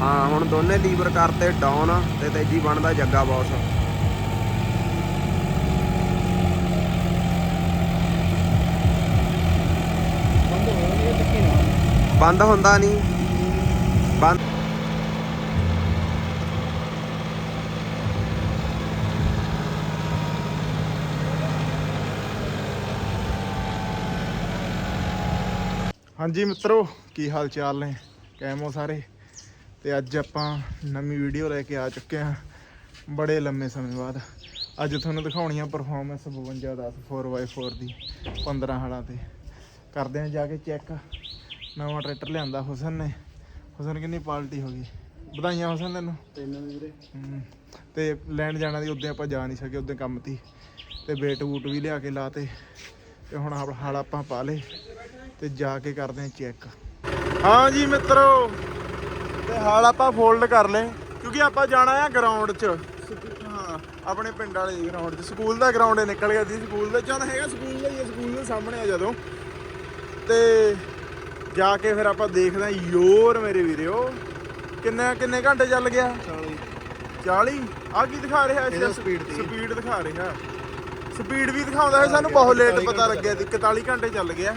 ਹਾਂ, ਹੁਣ ਦੋਨੇ ਲੀਵਰ ਕਰਤੇ ਡਾਊਨ ਤੇ ਤੇਜੀ ਬਣਦਾ ਜੱਗਾ ਬੌਸ। ਬੰਦ ਹੁੰਦਾ ਨਹੀਂ। ਬੰਦ ਹਾਂਜੀ ਮਿੱਤਰੋ, ਕੀ ਹਾਲ ਚਾਲ ਨੇ? ਕੈਮ ਹੋ ਸਾਰੇ? ਤੇ ਅੱਜ ਆਪਾਂ ਨਵੀਂ ਵੀਡੀਓ ਲੈ ਕੇ ਆ ਚੁੱਕੇ ਹਾਂ ਬੜੇ ਲੰਮੇ ਸਮੇਂ ਬਾਅਦ। ਅੱਜ ਤੁਹਾਨੂੰ ਦਿਖਾਉਣੀ ਆ ਪਰਫਾਰਮੈਂਸ 52 10 4x4 ਦੀ 15 ਹਾਲਾਂ ਤੇ। ਕਰਦੇ ਹਾਂ ਜਾ ਕੇ ਚੈੱਕ ਨਵਾਂ ਟਰੈਕਟਰ ਲਿਆਂਦਾ ਹੁਸਨ ਨੇ। ਹੁਸਨ ਕਿੰਨੀ ਪਾਲਟੀ ਹੋ ਗਈ। ਵਧਾਈਆਂ ਹੁਸਨ ਤੈਨੂੰ। ਤੈਨੂੰ ਵੀ ਵੀਰੇ। ਤੇ ਲੈਣ ਜਾਣਾ ਦੀ ਉਦੋਂ ਆਪਾਂ ਜਾ ਨਹੀਂ ਸਕੇ ਉਦੋਂ ਕੰਮ ਤੀ। ਤੇ ਬੇਟ ਬੂਟ ਵੀ ਲਿਆ ਕੇ ਲਾਤੇ। ਤੇ ਹੁਣ ਹਲ ਆਪਾਂ ਪਾ ਲੇ ਤੇ ਜਾ ਕੇ ਕਰਦੇ ਹਾਂ ਚੈੱਕ ਹਾਂ ਜੀ ਮਿੱਤਰੋ ਤੇ ਹਾਲ ਆਪਾਂ ਫੋਲਡ ਕਰ ਲੇ ਕਿਉਂਕਿ ਆਪਾਂ ਜਾਣਾ ਆ ਗਰਾਊਂਡ 'ਚ। ਹਾਂ ਆਪਣੇ ਪਿੰਡ ਵਾਲੇ ਗਰਾਊਂਡ 'ਚ। ਸਕੂਲ ਦਾ ਗਰਾਊਂਡ ਨਿਕਲ ਗਿਆ ਸੀ ਸਕੂਲ ਦਾ। ਚੱਲ ਹੈਗਾ ਸਕੂਲ ਦਾ ਹੀ ਆ, ਸਕੂਲ ਦੇ ਸਾਹਮਣੇ ਆ ਜਦੋਂ। ਤੇ ਜਾ ਕੇ ਫਿਰ ਆਪਾਂ ਦੇਖਦੇ ਹਾਂ ਯੋਰ ਮੇਰੇ ਵੀਰਿਓ ਕਿੰਨੇ ਕਿੰਨੇ ਘੰਟੇ ਚੱਲ ਗਿਆ? 40 40 ਆ ਕੀ ਦਿਖਾ ਰਿਹਾ speed ਦੀ। ਸਪੀਡ ਦਿਖਾ ਰਿਹਾ। ਸਪੀਡ ਵੀ ਦਿਖਾਉਂਦਾ ਹੈ ਸਾਨੂੰ ਬਹੁਤ ਲੇਟ 41 ਪਤਾ ਲੱਗਿਆ ਸੀ। 41 ਘੰਟੇ ਚੱਲ ਗਿਆ।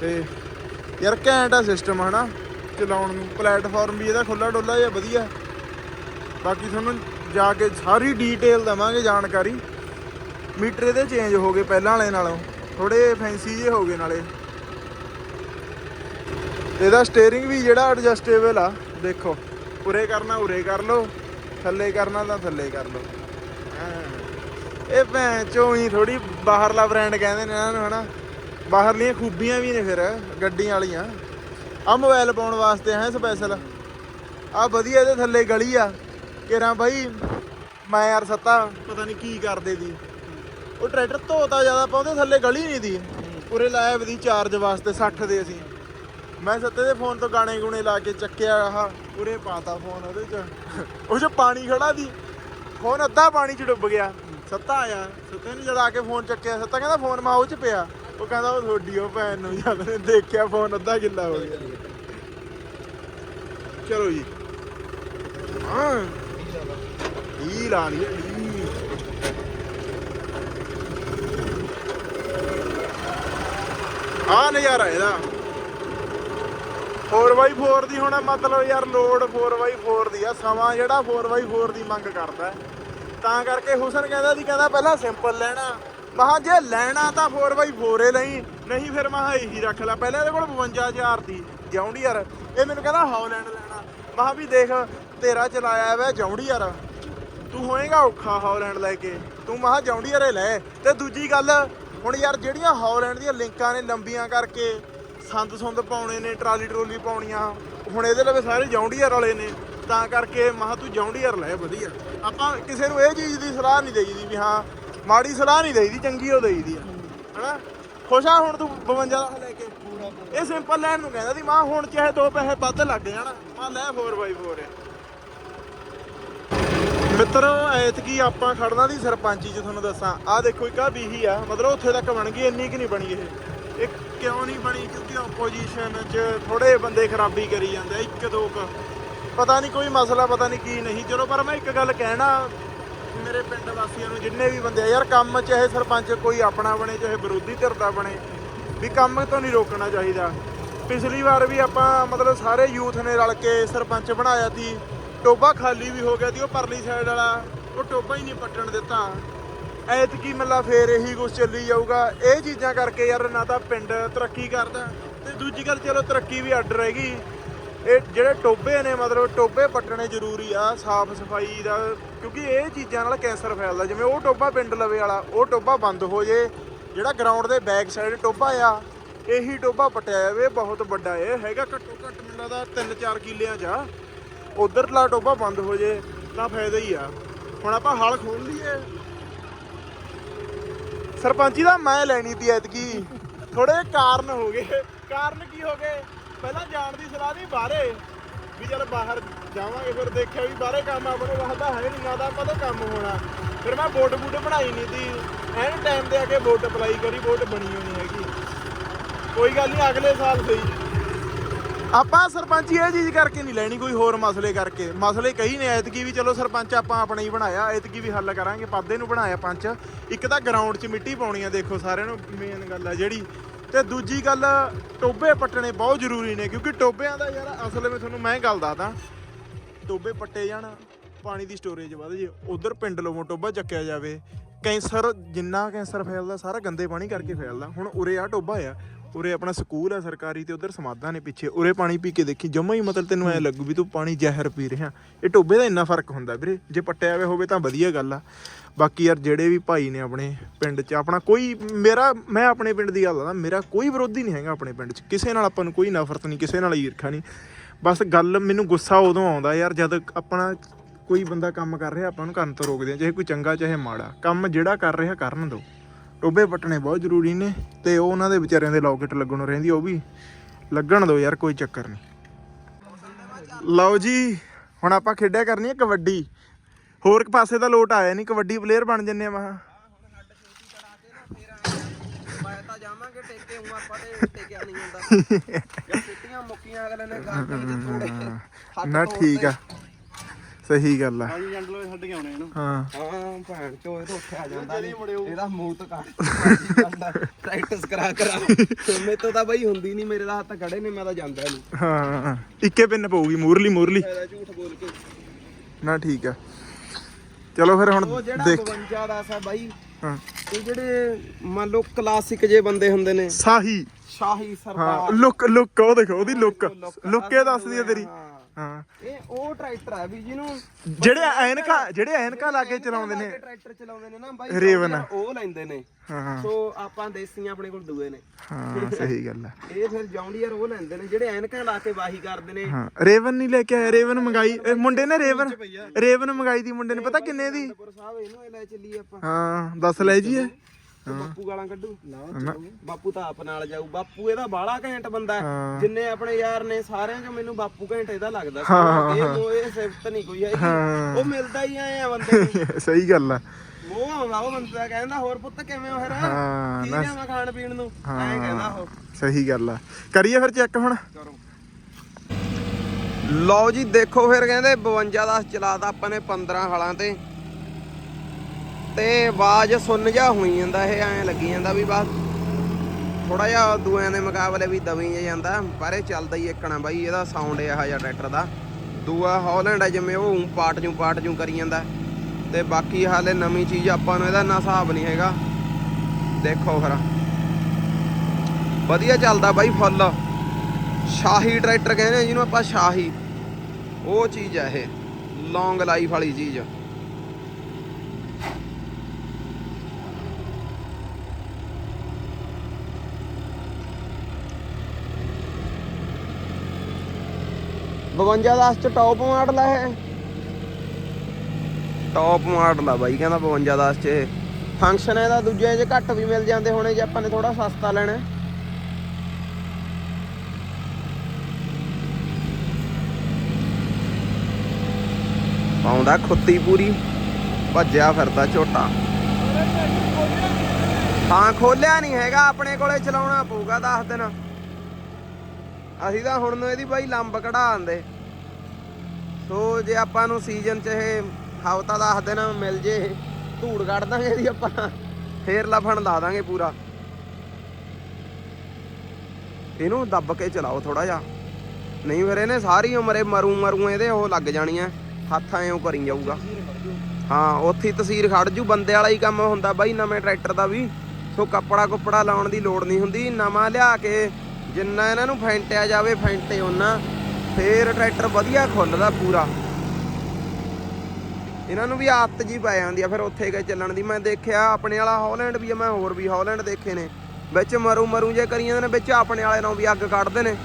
ਤੇ ਯਾਰ ਘੈਂਟ ਆ ਸਿਸਟਮ ਹਨਾ? ਚਲਾਉਣ ਨੂੰ, ਪਲੇਟਫਾਰਮ ਵੀ ਇਹਦਾ ਖੁੱਲਾ ਡੁੱਲਾ ਜਿਹਾ ਵਧੀਆ। ਬਾਕੀ ਤੁਹਾਨੂੰ ਜਾ ਕੇ ਸਾਰੀ ਡੀਟੇਲ ਦਵਾਂਗੇ ਜਾਣਕਾਰੀ। ਮੀਟਰ ਇਹਦੇ ਚੇਂਜ ਹੋ ਗਏ ਪਹਿਲਾਂ ਵਾਲੇ ਨਾਲੋਂ ਥੋੜੇ ਫੈਂਸੀ ਜਿਹੇ ਹੋ ਗਏ ਨਾਲੇ। ਇਹਦਾ ਸਟੀਅਰਿੰਗ ਵੀ ਜਿਹੜਾ ਐਡਜਸਟੇਬਲ ਆ, ਦੇਖੋ। ਉਰੇ ਕਰਨਾ, ਉਰੇ ਕਰ ਲਓ। ਥੱਲੇ ਕਰਨਾ ਤਾਂ ਥੱਲੇ ਕਰ ਲਓ। ਇਹ ਭੈਣ ਚੋਂ ਹੀ ਥੋੜੀ ਬਾਹਰਲਾ ਬ੍ਰਾਂਡ ਕਹਿੰਦੇ ਨੇ ਇਹਨਾਂ ਨੂੰ, ਹਨਾ। ਬਾਹਰਲੀਆਂ ਖੂਬੀਆਂ ਵੀ ਨੇ ਫਿਰ, ਗੱਡੀਆਂ ਵਾਲੀਆਂ। ਆ ਮੋਬਾਈਲ ਪਾਉਣ ਵਾਸਤੇ ਹੈ ਸਪੈਸ਼ਲ ਆ ਵਧੀਆ ਇਹਦੇ ਥੱਲੇ ਗਲੀ ਆ। ਕਿਰਾਂ ਬਾਈ, ਮੈਂ ਯਾਰ ਸੱਤਾ, ਪਤਾ ਨਹੀਂ ਕੀ ਕਰਦੇ ਦੀ। ਉਹ ਟਰੈਕਟਰ ਧੋਤਾ ਜ਼ਿਆਦਾ ਪਾਉਂਦੇ ਥੱਲੇ ਗਲੀ ਨਹੀਂ ਦੀ। ਉਰੇ ਲਾਇਆ ਵੀ ਚਾਰਜ ਵਾਸਤੇ 60 ਦੇ ਅਸੀਂ। ਮੈਂ ਸੱਤੇ ਦੇ ਫੋਨ ਤੋਂ ਗਾਣੇ ਗੁਣੇ ਲਾ ਕੇ ਚੱਕਿਆ ਆਹ ਉਰੇ ਪਾਤਾ ਫੋਨ ਉਹਦੇ ਚ। ਉਹ ਚ ਪਾਣੀ ਖੜਾ ਦੀ ਫੋਨ ਅੱਧਾ ਪਾਣੀ ਚ ਡੁੱਬ ਗਿਆ। ਸੱਤਾ ਆਇਆ। ਸੱਤੇ ਨੇ ਜਦ ਆ ਕੇ ਫੋਨ ਚੱਕਿਆ। ਸੱਤਾ ਕਹਿੰਦਾ ਫੋਨ ਮਾ ਉਹ ਚ ਪਿਆ। ਉਹ ਕਹਿੰਦਾ ਉਹ ਥੋੜੀ ਉਹ ਭੈਣ ਨੂੰ ਜਦ ਨੇ ਦੇਖਿਆ ਫੋਨ ਅੱਧਾ ਗਿੱਲਾ ਹੋ ਗਿਆ। ਚਲੋ ਜੀ। ਹਾਂ। ਇਹ ਲਾ ਲਈ ਢੀ। ਆ ਨਜ਼ਾਰਾ ਇਹਦਾ। 4x4 ਦੀ ਹੁਣ ਮਤਲਬ ਯਾਰ ਲੋਡ 4x4 ਦੀ ਆ। ਸਮਾਂ ਜਿਹੜਾ 4x4 ਦੀ ਮੰਗ ਕਰਦਾ ਤਾਂ ਕਰਕੇ ਹੁਸਨ ਕਹਿੰਦਾ ਸੀ, ਕਹਿੰਦਾ ਪਹਿਲਾਂ ਸਿੰਪਲ ਲੈਣਾ। ਮਹਾ ਜੇ ਲੈਣਾ ਤਾਂ 4x4 ਹੀ ਲਈ। ਨਹੀਂ ਫਿਰ ਮਹਾ ਇਹੀ ਰੱਖ ਲੈ। ਪਹਿਲਾਂ ਇਹਦੇ ਕੋਲ 52000 ਦੀ ਜੌਂਡੀਅਰ ਇਹ ਮੈਨੂੰ ਕਹਿੰਦਾ ਹੌਲੈਂਡ ਲੈਣਾ। ਮਹਾ ਵੀ ਦੇਖ, ਤੇਰਾ ਚਲਾਇਆ ਵਾ ਜੌਂਡੀਅਰ ਤੂੰ ਹੋਏਗਾ ਔਖਾ ਹੌਲੈਂਡ ਲੈ ਕੇ। ਤੂੰ ਮਹਾ ਜੌਂਡੀਅਰ ਹੀ ਲੈ। ਤੇ ਦੂਜੀ ਗੱਲ, ਹੁਣ ਯਾਰ ਜਿਹੜੀਆਂ ਹੌਲੈਂਡ ਦੀਆਂ ਲਿੰਕਾਂ ਨੇ ਲੰਬੀਆਂ ਕਰਕੇ ਸੰਦ ਸੁੰਦ ਪਾਉਣੇ ਨੇ ਟਰਾਲੀ ਟਰੋਲੀ ਪਾਉਣੀਆਂ, ਹੁਣ ਇਹਦੇ ਲਵੇ ਸਾਰੇ ਜੌਂਡੀਅਰ ਵਾਲੇ ਨੇ। ਤਾਂ ਕਰਕੇ ਮਹਾ ਤੂੰ ਜਾਉਂਡੀਅਰ ਲੈ ਵਧੀਆ। ਆਪਾਂ ਕਿਸੇ ਨੂੰ ਇਹ ਚੀਜ਼ ਦੀ ਸਲਾਹ ਨਹੀਂ ਦੇਈਦੀ ਵੀ ਹਾਂ ਮਾੜੀ ਸਲਾਹ ਨਹੀਂ ਦੇਈਦੀ, ਚੰਗੀ ਉਹ ਦੇਈਦੀ ਆ। ਹਨਾ? ਖੁਸ਼ ਆ ਹੁਣ ਤੂੰ 52 ਦਾ ਲੈ ਕੇ। ਇਹ ਸਿੰਪਲ ਲੈਣ ਨੂੰ ਕਹਿੰਦਾ ਸੀ, ਮਾਂ, ਹੁਣ ਚਾਹੇ ਦੋ ਪੈਸੇ ਵੱਧ ਲੱਗ ਜਾਣ, ਮਾਂ, ਲੈ 4x4 ਆ। ਮਿੱਤਰੋ, ਐਤਕੀ ਆਪਾਂ ਖੜਨਾ ਦੀ ਸਰਪੰਚੀ ਚ ਤੁਹਾਨੂੰ ਦੱਸਾਂ। ਆਹ ਦੇਖੋ, ਇੱਕ ਆ ਬੀਹੀ ਆ। ਮਤਲਬ ਉੱਥੇ ਤੱਕ ਬਣ ਗਈ, ਇੰਨੀ ਕਿ ਨਹੀਂ ਬਣੀ ਇਹ। ਇਹ ਕਿਉਂ ਨਹੀਂ ਬਣੀ? ਕਿਉਂਕਿ ਆਪੋਜੀਸ਼ਨ ਚ ਥੋੜੇ ਬੰਦੇ ਖਰਾਬੀ ਕਰੀ ਜਾਂਦੇ ਇੱਕ ਦੋ ਕੁ। ਪਤਾ ਨਹੀਂ ਕੋਈ ਮਸਲਾ, ਪਤਾ ਨਹੀਂ ਕੀ ਨਹੀਂ। ਚਲੋ, ਪਰ ਮੈਂ ਇੱਕ ਗੱਲ ਕਹਿਣਾ ਮੇਰੇ ਪਿੰਡ ਵਾਸੀਆਂ ਨੂੰ ਜਿੰਨੇ ਵੀ ਬੰਦੇ ਆ, ਯਾਰ ਕੰਮ ਚਾਹੇ ਸਰਪੰਚ ਕੋਈ ਆਪਣਾ ਬਣੇ, ਚਾਹੇ ਵਿਰੋਧੀ ਧਿਰ ਦਾ ਬਣੇ, ਵੀ ਕੰਮ ਤੋਂ ਨਹੀਂ ਰੋਕਣਾ ਚਾਹੀਦਾ। ਪਿਛਲੀ ਵਾਰ ਵੀ ਆਪਾਂ ਮਤਲਬ ਸਾਰੇ ਯੂਥ ਨੇ ਰਲ ਕੇ ਸਰਪੰਚ ਬਣਾਇਆ ਸੀ ਟੋਬਾ ਖਾਲੀ ਵੀ ਹੋ ਗਿਆ ਸੀ, ਉਹ ਪਰਲੀ ਸਾਈਡ ਵਾਲਾ, ਉਹ ਟੋਬਾ ਹੀ ਨਹੀਂ ਪੱਟਣ ਦਿੱਤਾ। ਐਤਕੀ ਮੱਲਾ ਫੇਰ ਇਹੀ ਕੁਝ ਚੱਲੀ ਜਾਊਗਾ। ਇਹ ਚੀਜ਼ਾਂ ਕਰਕੇ ਯਾਰ ਨਾ ਤਾਂ ਪਿੰਡ ਤਰੱਕੀ ਕਰਦਾ, ਤੇ ਦੂਜੀ ਗੱਲ ਚਲੋ ਤਰੱਕੀ ਵੀ ਅੱਡ ਰਹਿ ਗਈ। ਇਹ ਜਿਹੜੇ ਟੋਬੇ ਨੇ, ਮਤਲਬ ਟੋਬੇ ਪੱਟਣੇ ਜ਼ਰੂਰੀ ਆ, ਸਾਫ਼ ਸਫ਼ਾਈ ਦਾ, ਕਿਉਂਕਿ ਇਹ ਚੀਜ਼ਾਂ ਨਾਲ ਕੈਂਸਰ ਫੈਲਦਾ। ਜਿਵੇਂ ਉਹ ਟੋਬਾ ਪਿੰਡ ਲਵੇ ਵਾਲਾ, ਉਹ ਟੋਬਾ ਬੰਦ ਹੋ ਜੇ, ਜਿਹੜਾ ਗਰਾਊਂਡ ਦੇ ਬੈਕ ਸਾਈਡ ਟੋਬਾ ਆ, ਇਹੀ ਟੋਬਾ ਪਟਿਆ ਜਾਵੇ, ਬਹੁਤ ਵੱਡਾ। ਇਹ ਹੈਗਾ ਘੱਟੋ ਘੱਟ ਮੈਨੂੰ ਦਾ 3-4 ਕਿੱਲਿਆਂ 'ਚ ਆ। ਉਧਰਲਾ ਟੋਬਾ ਬੰਦ ਹੋ ਜੇ, ਤਾਂ ਫਾਇਦਾ ਹੀ ਆ। ਹੁਣ ਆਪਾਂ ਹਲ ਖੋਲ ਲਈਏ। ਸਰਪੰਚੀ ਦਾ ਮੈਂ ਲੈਣੀ ਤੀ ਐਤਕੀ। ਥੋੜੇ ਕਾਰਨ ਹੋ ਗਏ। ਕਾਰਨ ਕੀ ਹੋ ਗਏ? ਪਹਿਲਾਂ ਜਾਣ ਦੀ ਸਲਾਹ ਨਹੀਂ, ਬਾਹਰੇ। ਵੀ ਚਲ ਬਾਹਰ ਜਾਵਾਂਗੇ, ਫਿਰ ਦੇਖਿਆ ਵੀ ਬਾਹਰੇ ਕੰਮ ਆਪਣੇ ਵਾਸਤਾ ਹੈ ਨਹੀਂ, ਨਾ ਦਾ ਕਦੋਂ ਕੰਮ ਹੋਣਾ। ਫਿਰ ਮੈਂ ਵੋਟ ਬੂਟ ਬਣਾਈ ਨਹੀਂ ਤੀ ਐਨ ਟਾਈਮ ਤੇ ਆ ਵੋਟ ਅਪਲਾਈ ਕਰੀ, ਵੋਟ ਬਣੀ ਹੋਈ ਹੈਗੀ। ਕੋਈ ਗੱਲ ਨਹੀਂ, ਅਗਲੇ ਸਾਲ ਸਹੀ। ਆਪਾਂ ਸਰਪੰਚੀ ਇਹ ਚੀਜ਼ ਕਰਕੇ ਨਹੀਂ ਲੈਣੀ, ਕੋਈ ਹੋਰ ਮਸਲੇ ਕਰਕੇ। ਮਸਲੇ ਕਈ ਨੇ, ਐਤਕੀ ਵੀ ਚਲੋ ਸਰਪੰਚ ਆਪਾਂ ਆਪਣੇ ਹੀ ਬਣਾਇਆ, ਐਤਕੀ ਵੀ ਹੱਲ ਕਰਾਂਗੇ। ਪਾਦੇ ਨੂੰ ਬਣਾਇਆ ਪੰਚ। ਇੱਕ ਤਾਂ ਗਰਾਊਂਡ 'ਚ ਮਿੱਟੀ ਪਾਉਣੀ ਆ, ਦੇਖੋ ਸਾਰਿਆਂ ਨੂੰ ਮੇਨ ਗੱਲ ਆ ਜਿਹੜੀ। ਤੇ ਦੂਜੀ ਗੱਲ ਟੋਬੇ ਪੱਟਣੇ ਬਹੁਤ ਜ਼ਰੂਰੀ ਨੇ, ਕਿਉਂਕਿ ਟੋਬਿਆਂ ਦਾ ਯਾਰ ਅਸਲ ਵਿੱਚ ਤੁਹਾਨੂੰ ਮੈਂ ਗੱਲ ਦੱਸਦਾ ਟੋਬੇ ਪੱਟੇ ਜਾਣ, ਪਾਣੀ ਦੀ ਸਟੋਰੇਜ ਵਧ ਜੇ, ਉਧਰ ਪਿੰਡ ਲੋਵੋਂ ਟੋਬਾ ਚੱਕਿਆ ਜਾਵੇ, ਕੈਂਸਰ, ਜਿੰਨਾ ਕੈਂਸਰ ਫੈਲਦਾ, ਸਾਰਾ ਗੰਦੇ ਪਾਣੀ ਕਰਕੇ ਫੈਲਦਾ, ਹੁਣ ਉਰੇ ਆ ਟੋਬਾ ਆ ਉਰੇ ਆਪਣਾ ਸਕੂਲ ਆ ਸਰਕਾਰੀ ਤੇ ਉਧਰ ਸਮਾਧਾਂ ਨੇ ਪਿੱਛੇ। ਉਰੇ ਪਾਣੀ ਪੀ ਕੇ ਦੇਖੀ। ਜਮਾ ਹੀ ਮਤਲਬ ਤੈਨੂੰ ਐ ਲੱਗੂ ਵੀ ਤੂੰ ਪਾਣੀ ਜ਼ਹਿਰ ਪੀ ਰਿਹਾ। ਇਹ ਟੋਬੇ ਦਾ ਇੰਨਾ ਫ਼ਰਕ ਹੁੰਦਾ ਵੀਰੇ। ਜੇ ਪੱਟਿਆ ਹੋਵੇ ਹੋਵੇ ਤਾਂ ਵਧੀਆ ਗੱਲ ਆ। ਬਾਕੀ ਯਾਰ ਜਿਹੜੇ ਵੀ ਭਾਈ ਨੇ ਆਪਣੇ ਪਿੰਡ 'ਚ, ਆਪਣਾ ਕੋਈ ਮੇਰਾ, ਮੈਂ ਆਪਣੇ ਪਿੰਡ ਦੀ ਗੱਲ ਦੱਸਦਾ। ਮੇਰਾ ਕੋਈ ਵਿਰੋਧੀ ਨਹੀਂ ਹੈਗਾ ਆਪਣੇ ਪਿੰਡ 'ਚ। ਕਿਸੇ ਨਾਲ ਆਪਾਂ ਨੂੰ ਕੋਈ ਨਫ਼ਰਤ ਨਹੀਂ, ਕਿਸੇ ਨਾਲ ਈਰਖਾ ਨਹੀਂ। ਬਸ ਗੱਲ, ਮੈਨੂੰ ਗੁੱਸਾ ਉਦੋਂ ਆਉਂਦਾ ਯਾਰ ਜਦ ਆਪਣਾ ਕੋਈ ਬੰਦਾ ਕੰਮ ਕਰ ਰਿਹਾ, ਆਪਾਂ ਨੂੰ ਕਰਨ ਤੋਂ ਰੋਕਦੇ ਆ ਚਾਹੇ ਕੋਈ ਚੰਗਾ, ਚਾਹੇ ਮਾੜਾ। ਕੰਮ ਜਿਹੜਾ ਕਰ ਰਿਹਾ, ਕਰਨ ਦਿਓ। ਟੋਬੇ ਪੱਟਣੇ ਬਹੁਤ ਜ਼ਰੂਰੀ ਨੇ ਤੇ ਉਹ ਉਹਨਾਂ ਦੇ ਵਿਚਾਰਿਆਂ ਦੇ ਲੌਕਟ ਲੱਗਣੋਂ ਰਹਿੰਦੀ ਉਹ ਵੀ ਲੱਗਣ ਦਿਓ ਯਾਰ ਕੋਈ ਚੱਕਰ ਨਹੀਂ। ਲਓ ਜੀ ਹੁਣ ਆਪਾਂ ਖੇਡਿਆ ਕਰਨੀ ਹੈ ਕਬੱਡੀ। ਹੋਰ ਇੱਕ ਪਾਸੇ ਦਾ ਲੋਟ ਆਇਆ ਨਹੀਂ ਕਬੱਡੀ ਪਲੇਅਰ ਬਣ ਜੰਨੇ ਆ ਮਹਾ ਮੈਂ ਤਾਂ ਜਾਵਾਂਗੇ ਟੇਕੇ ਹੂੰ ਆਪਾਂ ਤੇ ਟੇਕਿਆ ਨਹੀਂ ਹੁੰਦਾ ਜਾਂ ਸਿੱਟੀਆਂ ਮੁੱਕੀਆਂ ਅਗਲੇ ਨੇ ਥੋੜੇ ਠੀਕ। ਆ। ਸਹੀ ਗੱਲ ਆ। ਹਾਂਜੀ ਜੰਡ ਲੋਏ ਛੱਡ ਕੇ ਆਉਣੇ ਇਹਨੂੰ। ਹਾਂ। ਹਾਂ ਭੈਣ ਚੋ ਇਹ ਤਾਂ ਉੱਠਿਆ ਜਾਂਦਾ ਜਦੇ ਮੁੜਿਓ। ਨੀ। ਇਹਦਾ ਮੂੰਹ ਤੋਂ ਕੱਟ ਪ੍ਰੈਕਟਿਸ ਕਰਾ ਕਰਾ। ਮੇਰੇ ਤੋਂ ਤਾਂ ਬਈ ਹੁੰਦੀ ਨਹੀਂ ਮੇਰੇ ਦਾ ਹੱਥ ਖੜੇ ਨੇ ਮੈਂ ਤਾਂ ਜਾਂਦਾ ਨਹੀਂ। ਹਾਂ ਇੱਕੇ ਪਿੰਨ ਪਊਗੀ ਮੂਰਲੀ ਮੂਰਲੀ। ਫਾਇਦਾ ਝੂਠ ਬੋਲ ਕੇ। ਨਾ ਠੀਕ ਆ। ਚਲੋ ਫਿਰ ਹੁਣ ਉਹ ਜਿਹੜਾ ਦੇਖ 52 ਦਾ ਸਾ ਬਾਈ ਹਾਂ। ਇਹ ਜਿਹੜੇ ਮੰਨ ਲਓ ਕਲਾਸਿਕ ਜੇ ਬੰਦੇ ਹੁੰਦੇ ਨੇ। ਸਾਹੀ। ਸ਼ਾਹੀ ਹਾਂ ਸਰਦਾਰ ਲੁੱਕ ਲੁੱਕ ਉਹ ਦੇਖੋ ਉਹਦੀ ਲੁੱਕ। ਲੁੱਕ। ਦੱਸਦੀ ਆ ਤੇਰੀ। ਹਾਂ। ਹਾਂ। ਇਹ ਉਹ ਟਰੈਕਟਰ ਹੈ ਵੀ ਜਿਹਨੂੰ ਜਿਹੜੇ ਐਨਕਾਂ ਜਿਹੜੇ ਐਨਕਾਂ ਲਾ ਕੇ ਚਲਾਉਂਦੇ ਨੇ। ਟਰੈਕਟਰ ਚਲਾਉਂਦੇ ਨੇ ਨਾ ਬਾਈ ਰੇਵਨ। ਉਹ ਲੈਂਦੇ ਨੇ। ਹਾਂ ਸੋ ਆਪਾਂ ਦੇਸੀਆਂ ਆਪਣੇ ਕੋਲ ਦੂਏ ਨੇ। ਹਾਂ ਸਹੀ ਗੱਲ ਆ। ਇਹ ਫਿਰ ਜੌਂਡੀਅਰ ਉਹ ਲੈਂਦੇ ਨੇ ਜਿਹੜੇ ਐਨਕਾਂ ਲਾ ਕੇ ਵਾਹੀ ਕਰਦੇ ਨੇ। ਹਾਂ ਰੇਵਨ ਨਹੀਂ ਲੈ ਕੇ ਆਇਆ ਰੇਵਨ ਮੰਗਾਈ ਮੁੰਡੇ ਨੇ ਰੇਵਨ ਰੇਵਨ ਮੰਗਾਈ ਦੀ ਮੁੰਡੇ ਨੇ ਪਤਾ ਕਿੰਨੇ ਦੀ? ਪੁਰ ਸਾਹਿਬ ਇਹਨੂੰ ਇਹ ਲੈ ਚੱਲੀਏ ਆਪਾਂ। ਹਾਂ ਦੱਸ ਲੈ ਜੀ ਇਹ। ਤੇ ਬਾਪੂ ਗਾਲਾਂ ਕੱਢੂ। ਨਾ। ਬਾਪੂ ਤਾਂ ਆਪ ਨਾਲ ਜਾਊ। ਬਾਪੂ ਇਹਦਾ ਬਾਲਾ ਘੈਂਟ ਬੰਦਾ ਹੈ। ਜਿੰਨੇ ਆਪਣੇ ਯਾਰ ਨੇ ਸਾਰਿਆਂ ਚੋਂ ਮੈਨੂੰ ਬਾਪੂ ਘੈਂਟ ਇਹਦਾ ਲੱਗਦਾ ਸੀ। ਹਾਂ, ਇਹ ਇਹ ਸਿਫਤ ਨਹੀਂ ਕੋਈ ਹਾਂ। ਉਹ ਮਿਲਦਾ ਹੀ ਆਏ ਆ ਬੰਦੇ ਨੂੰ। ਸਹੀ ਗੱਲ ਆ। ਮੋਹ ਆਉਂਦਾ ਉਹ ਬੰਦਾ ਕਹਿੰਦਾ ਹੋਰ ਪੁੱਤ ਕਿਵੇਂ ਹੋ ਫਿਰ? ਹਾਂ, ਕੀ ਨਾ- ਲਿਆਵਾਂ ਖਾਣ ਪੀਣ ਨੂੰ? ਐਂ ਕਹਿੰਦਾ ਉਹ। ਸਹੀ ਗੱਲ ਆ। ਕਰੀਏ ਫਿਰ ਚੈੱਕ ਹੁਣ? ਕਰੋ। ਲਓ ਜੀ ਦੇਖੋ ਫਿਰ ਕਹਿੰਦੇ 52 10 ਚਲਾਤਾ ਆਪਾਂ ਨੇ 15 ਹਲਾਂ ਤੇ। ਤੇ ਆਵਾਜ਼ ਸੁਣ ਜਾ ਹੋਈ ਜਾਂਦਾ, ਇਹ ਐਂ ਲੱਗੀ ਜਾਂਦਾ ਵੀ ਬਸ ਥੋੜਾ ਜਿਹਾ ਦੂਆਂ ਦੇ ਮੁਕਾਬਲੇ ਵੀ ਦਵੀ ਜਾਂਦਾ, ਪਰ ਇਹ ਚੱਲਦਾ ਹੀ ਇੱਕਣਾ ਬਾਈ, ਇਹਦਾ ਸਾਊਂਡ ਇਹੋ ਜਿਹਾ ਟਰੈਕਟਰ ਦਾ। ਦੂਆ ਹੌਲੈਂਡ ਆ ਜਿਵੇਂ ਉਹ ਪਾਟ ਜੂ ਪਾਟ ਜੂ ਕਰੀ ਜਾਂਦਾ। ਤੇ ਬਾਕੀ ਹਾਲੇ ਨਵੀਂ ਚੀਜ਼ ਆਪਾਂ ਨੂੰ ਇਹਦਾ ਨਾ ਹਿਸਾਬ ਨਹੀਂ ਹੈਗਾ। ਦੇਖੋ ਫਿਰ। ਵਧੀਆ ਚੱਲਦਾ ਬਾਈ ਫੁੱਲ। ਸ਼ਾਹੀ ਟਰੈਕਟਰ ਕਹਿੰਦੇ ਜਿਹਨੂੰ ਆਪਾਂ ਸ਼ਾਹੀ। ਉਹ ਚੀਜ਼ ਆ ਇਹ। ਲੌਂਗ ਲਾਈਫ ਵਾਲੀ ਚੀਜ਼। ਬਵੰਜਾ ਦਸ ਚ ਟੌਪ ਮਾਡਲ ਆ ਇਹ। ਟੌਪ ਮਾਡਲ ਆ ਬਾਈ ਕਹਿੰਦਾ 52 ਦਸ ਚ ਫੰਕਸ਼ਨ ਇਹਦਾ ਦੂਜੇ ਜੇ ਘੱਟ ਵੀ ਮਿਲ ਜਾਂਦੇ ਹੋਣੇ ਜੇ ਆਪਾਂ ਨੇ ਥੋੜਾ ਸਸਤਾ ਲੈਣਾ। ਪਾਉਂਦਾ ਖੁੱਤੀ ਪੂਰੀ ਭੱਜਿਆ ਫਿਰਦਾ ਝੋਟਾ। ਹਾਂ ਖੋਲਿਆ ਨਹੀਂ ਹੈਗਾ ਆਪਣੇ ਕੋਲੇ ਚਲਾਉਣਾ ਪਊਗਾ 10 ਦਿਨ। ਅਸੀਂ ਤਾਂ ਹੁਣ ਨੂੰ ਇਹਦੀ ਬਾਈ ਲੰਬ ਕਢਾ ਆਂਦੇ ਸੋ ਜੇ ਆਪਾਂ ਨੂੰ ਸੀਜ਼ਨ ਚ ਇਹ ਹਫਤਾ 10 ਦਿਨ ਮਿਲ ਜੇ, ਧੂੜ ਕੱਢ ਦਾਂਗੇ ਇਹਦੀ ਆਪਾਂ। ਫੇਰ ਲਫਣ ਲਾ ਦਾਂਗੇ ਪੂਰਾ। ਇਹਨੂੰ ਦੱਬ ਕੇ ਚਲਾਓ ਥੋੜਾ ਜਿਹਾ। ਨਹੀਂ ਫਿਰ ਇਹਨੇ ਸਾਰੀ ਉਮਰੇ ਮਰੂ ਮਰੂ ਇਹਦੇ ਉਹ ਲੱਗ ਜਾਣੀਆਂ। ਹੱਥ ਐਂ ਉਹ ਕਰੀ ਜਾਊਗਾ। ਹਾਂ, ਉੱਥੇ ਹੀ ਤਸਵੀਰ ਖੜ ਜੂ। ਬੰਦੇ ਵਾਲਾ ਹੀ ਕੰਮ ਹੁੰਦਾ ਬਾਈ, ਨਵੇਂ ਟਰੈਕਟਰ ਦਾ ਵੀ। ਸੋ ਕੱਪੜਾ ਕੁੱਪੜਾ ਲਾਉਣ ਦੀ ਲੋੜ ਨਹੀਂ ਹੁੰਦੀ। ਨਵਾਂ ਲਿਆ ਕੇ ਜਿੰਨਾ ਇਹਨਾਂ ਨੂੰ ਫੈਂਟਿਆ ਜਾਵੇ, ਫੈਂਟੇ ਉਹਨਾਂ। ਫੇਰ ਟਰੈਕਟਰ ਵਧੀਆ ਖੁੱਲਦਾ ਪੂਰਾ। ਇਹਨਾਂ ਨੂੰ ਵੀ ਆਦਤ ਜੀ ਪੈ ਜਾਂਦੀ ਆ, ਫਿਰ ਉੱਥੇ ਗਏ ਚੱਲਣ ਦੀ। ਮੈਂ ਦੇਖਿਆ ਆਪਣੇ ਵਾਲਾ ਹਾਲੈਂਡ ਵੀ ਆ, ਮੈਂ ਹੋਰ ਵੀ ਹਾਲੈਂਡ ਦੇਖੇ ਨੇ। ਵਿੱਚ ਮਰੂ ਮਰੂ ਜੇ ਕਰੀ ਜਾਂਦੇ ਨੇ, ਵਿੱਚ ਆਪਣੇ ਵਾਲੇ ਨੂੰ ਵੀ ਅੱਗ ਕੱਢਦੇ ਨੇ।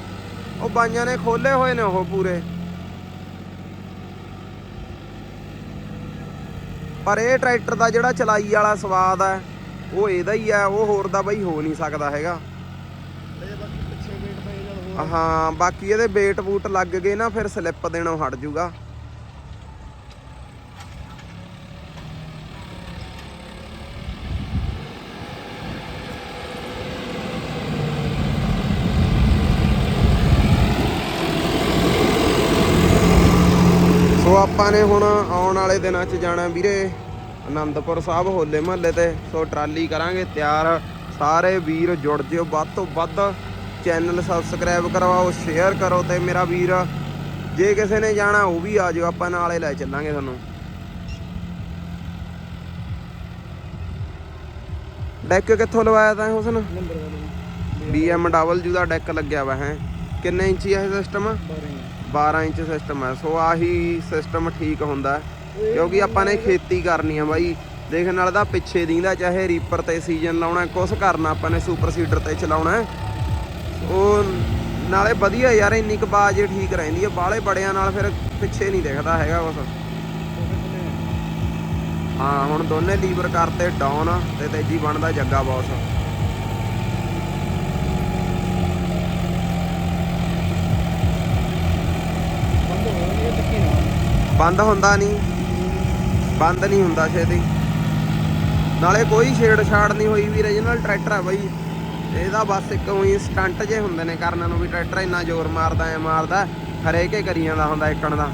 ਉਹ ਬਾਈਆਂ ਨੇ ਖੋਲੇ ਹੋਏ ਨੇ ਉਹ ਪੂਰੇ। ਪਰ ਇਹ ਟਰੈਕਟਰ ਦਾ ਜਿਹੜਾ ਚਲਾਈ ਵਾਲਾ ਸਵਾਦ ਆ, ਉਹ ਇਹਦਾ ਹੀ ਆ, ਉਹ ਹੋਰ ਦਾ ਬਈ ਹੋ ਨਹੀਂ ਸਕਦਾ ਹੈਗਾ। ਹਾਂ, ਬਾਕੀ ਇਹਦੇ weight ਬੂਟ ਲੱਗ ਗਏ ਨਾ, ਫਿਰ ਸਲਿੱਪ ਦੇਣੋਂ ਹਟ ਜੂਗਾ। ਸੋ ਆਪਾਂ ਨੇ ਹੁਣ ਆਉਣ ਵਾਲੇ ਦਿਨਾਂ 'ਚ ਜਾਣਾ ਵੀਰੇ, ਅਨੰਦਪੁਰ ਸਾਹਿਬ, ਹੋਲੇ ਮਹੱਲੇ ਤੇ। ਸੋ ਟਰਾਲੀ ਕਰਾਂਗੇ ਤਿਆਰ। ਸਾਰੇ ਵੀਰ ਜੁੜ ਜਿਓ ਵੱਧ ਤੋਂ ਵੱਧ। ਚੈਨਲ ਸਬਸਕ੍ਰਾਈਬ ਕਰਵਾਓ ਸ਼ੇਅਰ ਕਰੋ ਤੇ ਮੇਰਾ ਵੀਰ, ਜੇ ਕਿਸੇ ਨੇ ਜਾਣਾ ਉਹ ਵੀ ਆ ਜਾਓ, ਆਪਾਂ ਨਾਲੇ ਲੈ ਚੱਲਾਂਗੇ ਤੁਹਾਨੂੰ। ਡੈਕ ਕਿੱਥੋਂ ਲਵਾਇਆ ਤਾਂ ਹੁਸਨ? BMW ਦਾ ਡੈਕ ਲੱਗਿਆ ਵਾ, ਹੈ। ਕਿੰਨੇ ਇੰਚੀ ਹੈ ਸਿਸਟਮ 12 ਇੰਚ ਸਿਸਟਮ ਹੈ ਸੋ ਆਹੀ ਸਿਸਟਮ ਠੀਕ ਹੁੰਦਾ। ਹੈ। ਕਿਉਂਕਿ ਆਪਾਂ ਨੇ ਖੇਤੀ ਕਰਨੀ ਆ ਬਾਈ। ਦੇਖਣ ਨਾਲ ਦਾ ਪਿੱਛੇ ਦੀਂਦਾ, ਚਾਹੇ ਰੀਪਰ ਤੇ ਸੀਜ਼ਨ ਲਾਉਣਾ, ਕੁਛ ਕਰਨਾ ਆਪਾਂ ਨੇ ਸੁਪਰ ਸੀਡਰ ਤੇ ਚਲਾਉਣਾ। ਉਹ ਨਾਲੇ ਵਧੀਆ ਯਾਰ, ਇੰਨੀ ਕੁ ਬਾਜ ਠੀਕ ਰਹਿੰਦੀ ਹੈ ਬਾਹਲੇ ਬੜਿਆਂ ਨਾਲ ਫਿਰ ਪਿੱਛੇ ਨਹੀਂ ਦਿਖਦਾ ਹੈਗਾ ਕੁਛ। ਹਾਂ, ਹੁਣ ਦੋਨੇ ਲੀਵਰ ਕਰਤੇ, ਡਾਊਨ ਤੇ ਤੇਜੀ ਬਣਦਾ ਜੱਗਾ ਬੌਸ। ਬੰਦ ਬੰਦ ਹੁੰਦਾ ਨਹੀਂ। ਬੰਦ ਨਹੀਂ ਹੁੰਦਾ ਛੇਤੀ। ਨਾਲੇ ਕੋਈ ਛੇੜਛਾੜ ਨਹੀਂ ਹੋਈ ਵੀ ਰੀਜਨਲ ਟਰੈਕਟਰ ਆ ਬਾਈ। ਇਹਦਾ ਬਸ ਇੱਕ ਉਹੀ ਸਟੰਟ ਜੇ ਹੁੰਦੇ ਨੇ ਕਰਨ ਨੂੰ ਵੀ ਟਰੈਕਟਰ ਇੰਨਾ ਜ਼ੋਰ ਮਾਰਦਾ ਐ ਮਾਰਦਾ ਹਰੇਕ ਹੀ ਕਰੀ ਜਾਂਦਾ ਹੁੰਦਾ ਇੱਕਣ ਦਾ।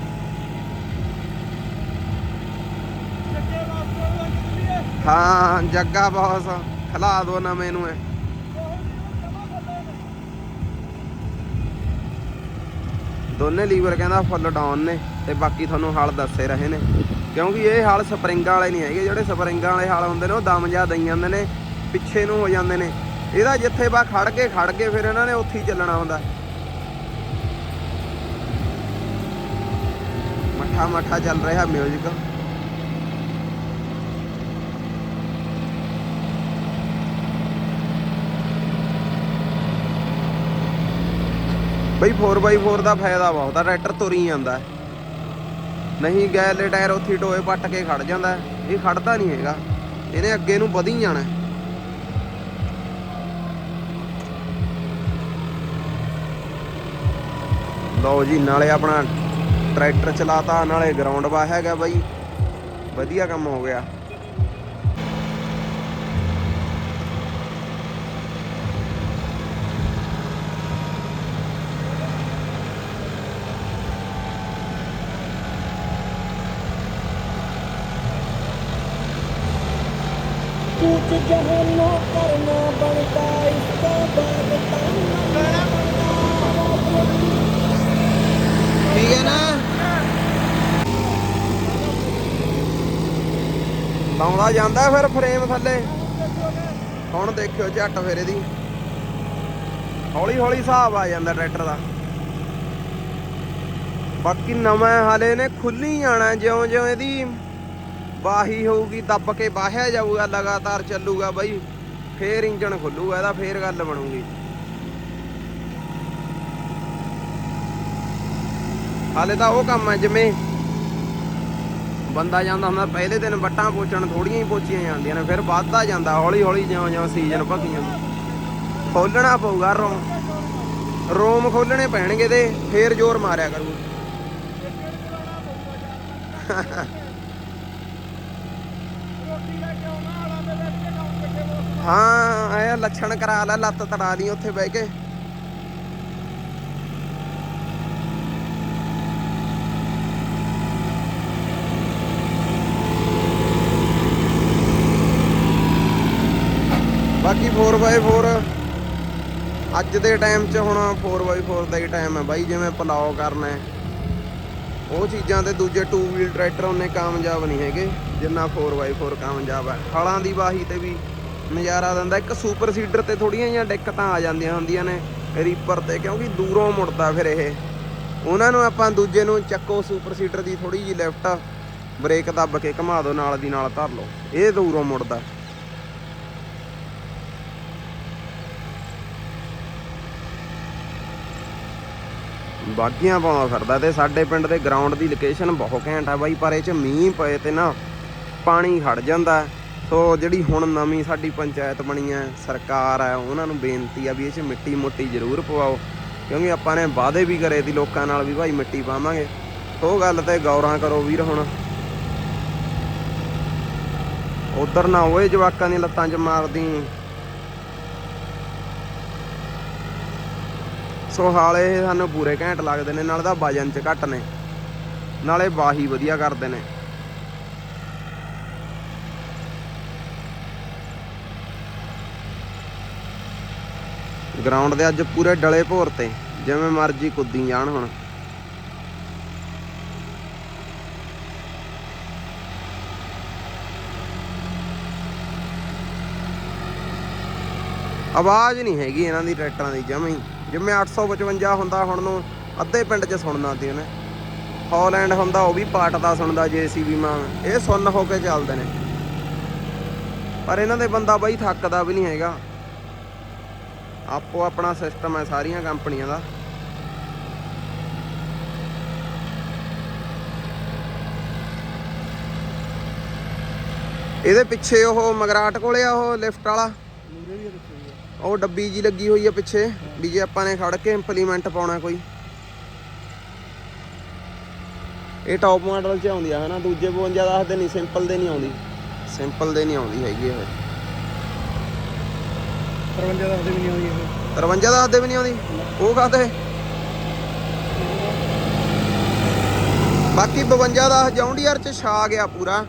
ਹਾਂ ਜੱਗਾ ਬੌਸ ਖਲਾ ਦੋ ਨਾ ਮੈਨੂੰ ਐ। ਦੋਨੇ ਲੀਵਰ ਕਹਿੰਦਾ ਫੁੱਲ ਡਾਊਨ ਨੇ ਤੇ ਬਾਕੀ ਤੁਹਾਨੂੰ ਹਲ ਦੱਸੇ ਰਹੇ ਨੇ। ਕਿਉਂਕਿ ਇਹ ਹਲ ਸਪਰਿੰਗਾਂ ਵਾਲੇ ਨਹੀਂ ਹੈਗੇ ਜਿਹੜੇ ਸਪਰਿੰਗਾਂ ਵਾਲੇ ਹਲ ਹੁੰਦੇ ਨੇ ਉਹ ਦਮ ਜਾ ਦਈ ਜਾਂਦੇ ਨੇ ਪਿੱਛੇ ਨੂੰ ਹੋ ਜਾਂਦੇ ਨੇ। ਇਹਦਾ ਜਿੱਥੇ ਬਾ ਖੜ ਕੇ ਖੜ ਕੇ ਫਿਰ ਇਹਨਾਂ ਨੇ ਉੱਥੇ ਹੀ ਚੱਲਣਾ ਹੁੰਦਾ। ਮੱਠਾ ਮੱਠਾ ਚੱਲ ਰਿਹਾ ਮਿਊਜ਼ਿਕ ਬਈ 4x4 ਦਾ ਫਾਇਦਾ ਬਹੁਤ ਆ ਟਰੈਕਟਰ ਤੁਰੀ ਜਾਂਦਾ ਨਹੀਂ ਗੈਲੇ ਟਾਇਰ ਉੱਥੇ ਟੋਏ ਪੱਟ ਕੇ ਖੜ ਜਾਂਦਾ ਇਹ ਖੜਦਾ ਨਹੀਂ ਹੈਗਾ। ਇਹਨੇ ਅੱਗੇ ਨੂੰ ਵਧੀ ਜਾਣਾ ਲਓ ਜੀ ਨਾਲੇ ਆਪਣਾ ਟਰੈਕਟਰ ਚਲਾਤਾ ਨਾਲੇ ਗਰਾਊਂਡ ਵਾ ਹੈਗਾ ਬਾਈ ਵਧੀਆ ਕੰਮ ਹੋ ਗਿਆ कुछ जहनो करना बनता इसका बाद ਠੀਕ ਹੈ ਨਾ? ਲਾਉਂਦਾ ਜਾਂਦਾ ਫਿਰ ਫਰੇਮ ਥੱਲੇ। ਹੁਣ ਦੇਖਿਓ ਝੱਟ ਫਿਰ ਇਹਦੀ। ਹੌਲੀ ਹੌਲੀ ਹਿਸਾਬ ਆ ਜਾਂਦਾ ਟਰੈਕਟਰ ਦਾ। ਬਾਕੀ ਨਵਾਂ ਹਾਲੇ ਨੇ ਖੁੱਲੀ ਜਾਣਾ ਜਿਉਂ ਜਿਉਂ ਇਹਦੀ ਬਾਹੀ ਹੋਊਗੀ, ਦੱਬ ਕੇ ਬਾਹਿਆ ਜਾਊਗਾ, ਲਗਾਤਾਰ ਚੱਲੂਗਾ ਬਾਈ। ਫੇਰ ਇੰਜਣ ਖੁੱਲੂਗਾ, ਇਹਦਾ ਫੇਰ ਗੱਲ ਬਣੂਗੀ। ਹਾਲੇ ਤਾਂ ਉਹ ਕੰਮ ਹੈ ਜਿਵੇਂ ਬੰਦਾ ਜਾਂਦਾ ਹੁੰਦਾ, ਪਹਿਲੇ ਦਿਨ ਵੱਟਾਂ ਪੋਚਣ, ਥੋੜੀਆਂ ਹੀ ਪੋਚੀਆਂ ਜਾਂਦੀਆਂ ਨੇ, ਫਿਰ ਵੱਧਦਾ ਜਾਂਦਾ ਹੌਲੀ ਹੌਲੀ ਜਿਉਂ ਜਿਉਂ ਸੀਜ਼ਨ ਭੱਗੀ ਜਾਂਦਾ ਖੋਲਣਾ ਪਊਗਾ ਰੋਮ। ਰੋਮ ਖੋਲਣੇ ਪੈਣਗੇ ਤੇ ਫੇਰ ਜ਼ੋਰ ਮਾਰਿਆ ਕਰੂ ਹਾਂ ਇਹ ਲੱਛਣ ਕਰਾ ਲੈ, ਲੱਤ ਤੜਾ ਦੀ, ਉੱਥੇ ਬਹਿ ਕੇ। ਬਾਕੀ 4x4 ਅੱਜ ਦੇ ਟਾਈਮ 'ਚ ਹੁਣ 4x4 ਦਾ ਹੀ ਟਾਈਮ ਹੈ ਬਾਈ, ਜਿਵੇਂ ਪਲਾਓ ਕਰਨਾ ਹੈ। ਉਹ ਚੀਜ਼ਾਂ ਤੇ ਦੂਜੇ 2 ਵੀਲ ਟਰੈਕਟਰ ਉਹਨੇ ਕਾਮਯਾਬ ਨਹੀਂ ਹੈਗੇ, ਜਿੰਨਾ 4x4 ਕਾਮਯਾਬ ਹੈ। ਹਲਾਂ ਦੀ ਵਾਹੀ ਤੇ ਵੀ ਨਜ਼ਾਰਾ ਦਿੰਦਾ, ਇੱਕ ਸੁਪਰ ਸੀਡਰ ਤੇ ਥੋੜੀਆਂ ਜਿਹੀਆਂ ਦਿੱਕਤਾਂ ਆ ਜਾਂਦੀਆਂ ਹੁੰਦੀਆਂ ਨੇ ਰੀਪਰ ਤੇ, ਕਿਉਂਕਿ ਦੂਰੋਂ ਮੁੜਦਾ ਫਿਰ ਇਹ। ਉਹਨਾਂ ਨੂੰ ਆਪਾਂ ਦੂਜੇ ਨੂੰ ਚੱਕੋ ਸੁਪਰ ਸੀਡਰ ਦੀ ਥੋੜੀ ਜਿਹੀ ਲਿਫਟ ਬ੍ਰੇਕ ਦੱਬ ਕੇ ਘੁਮਾ ਦਿਓ, ਨਾਲ ਦੀ ਨਾਲ ਧਰ ਲਓ। ਇਹ ਦੂਰੋਂ ਮੁੜਦਾ। ਬਾਗੀਆਂ ਪਾਉਂਦਾ ਫਿਰਦਾ ਤੇ ਸਾਡੇ ਪਿੰਡ ਦੇ ਗਰਾਊਂਡ ਦੀ ਲੋਕੇਸ਼ਨ ਬਹੁਤ ਘੈਂਟ ਆ ਬਾਈ, ਪਰ ਇਹ ਚ ਮੀਂਹ ਪਏ ਤੇ ਨਾ ਪਾਣੀ ਖੜ ਜਾਂਦਾ। ਸੋ ਜਿਹੜੀ ਹੁਣ ਨਵੀਂ ਸਾਡੀ ਪੰਚਾਇਤ ਬਣੀ ਹੈ ਸਰਕਾਰ ਹੈ ਉਹਨਾਂ ਨੂੰ ਬੇਨਤੀ ਆ ਵੀ ਇਹ ਚ ਮਿੱਟੀ ਮੋਟੀ ਜ਼ਰੂਰ ਪਵਾਓ, ਕਿਉਂਕਿ ਆਪਾਂ ਨੇ ਵਾਅਦੇ ਵੀ ਕਰੇ ਸੀ ਲੋਕਾਂ ਨਾਲ ਵੀ ਭਾਈ ਮਿੱਟੀ ਪਾਵਾਂਗੇ। ਉਹ ਗੱਲ ਤੇ ਗੌਰਾਂ ਕਰੋ ਵੀਰ ਹੁਣ। ਉਧਰ ਨਾ ਓਏ ਜਵਾਕਾਂ ਦੀਆਂ ਲੱਤਾਂ 'ਚ ਮਾਰਦੀ। ਸੋ ਹਾਲੇ ਇਹ ਸਾਨੂੰ ਪੂਰੇ ਘੈਂਟ ਲੱਗਦੇ ਨੇ, ਨਾਲ ਦਾ ਵਜਨ 'ਚ ਘੱਟ ਨੇ। ਨਾਲੇ ਬਾਹੀ ਵਧੀਆ ਕਰਦੇ ਨੇ। ਗਰਾਊਂਡ ਦੇ ਅੱਜ ਪੂਰੇ ਡਲੇ ਭੋਰ ਤੇ, ਜਿਵੇਂ ਮਰਜ਼ੀ ਕੁੱਦੀ ਜਾਣ ਹੁਣ। ਆਵਾਜ਼ ਨਹੀਂ ਹੈਗੀ ਇਹਨਾਂ ਦੀ ਟਰੈਕਟਰਾਂ ਦੀ, ਜਮਾਂ ਹੀ। ਜਿਵੇਂ 855 ਹੁੰਦਾ ਹੁਣ ਨੂੰ, ਅੱਧੇ ਪਿੰਡ 'ਚ ਸੁਣਨਾ ਤੀ ਉਹਨੇ ਹੌਲੈਂਡ ਹੁੰਦਾ, ਉਹ ਵੀ ਪਾਟ ਦਾ ਸੁਣਦਾ ਜੀਸੀਬੀ ਮਾਂ ਇਹ ਸੁੰਨ ਹੋ ਕੇ ਚੱਲਦੇ ਨੇ। ਪਰ ਇਹਨਾਂ ਦੇ ਬੰਦਾ ਬਾਈ ਥੱਕਦਾ ਵੀ ਨਹੀਂ ਹੈਗਾ। ਆਪੋ ਆਪਣਾ ਸਿਸਟਮ ਹੈ, ਸਾਰੀਆਂ ਕੰਪਨੀਆਂ ਦਾ। ਇਹਦੇ ਪਿੱਛੇ ਉਹ ਮਗਰਾਟ ਕੋਲੇ ਆ, ਉਹ ਲਿਫਟ ਵਾਲਾ। ਮੂਰੇ ਵੀ ਰੱਖੀ ਉਹ ਡੱਬੀ ਜੀ ਲੱਗੀ ਹੋਈ ਆ ਪਿੱਛੇ ਵੀ ਜੇ ਆਪਾਂ ਨੇ ਖੜ ਕੇ ਇੰਪਲੀਮੈਂਟ ਪਾਉਣਾ ਕੋਈ। ਇਹ ਟੌਪ ਮਾਡਲ 'ਚ ਆਉਂਦੀ ਆ ਹਨਾ? ਦੂਜੇ 52 ਦੱਸਦੇ ਨਹੀਂ ਸਿੰਪਲ ਦੇ ਨਹੀਂ ਆਉਂਦੀ। ਸਿੰਪਲ ਦੇ ਨਹੀਂ ਆਉਂਦੀ ਹੈਗੀ ਇਹ। 53 ਦੱਸਦੇ ਵੀ ਨਹੀਂ ਆਉਂਦੀ ਇਹ। 53 ਦੱਸਦੇ ਵੀ ਨਹੀਂ ਆਉਂਦੀ? ਉਹ ਕਾਹਤੇ ਬਾਕੀ 52 ਦਾ ਜੌਂਡੀਅਰ 'ਚ ਛਾ ਗਿਆ ਪੂਰਾ।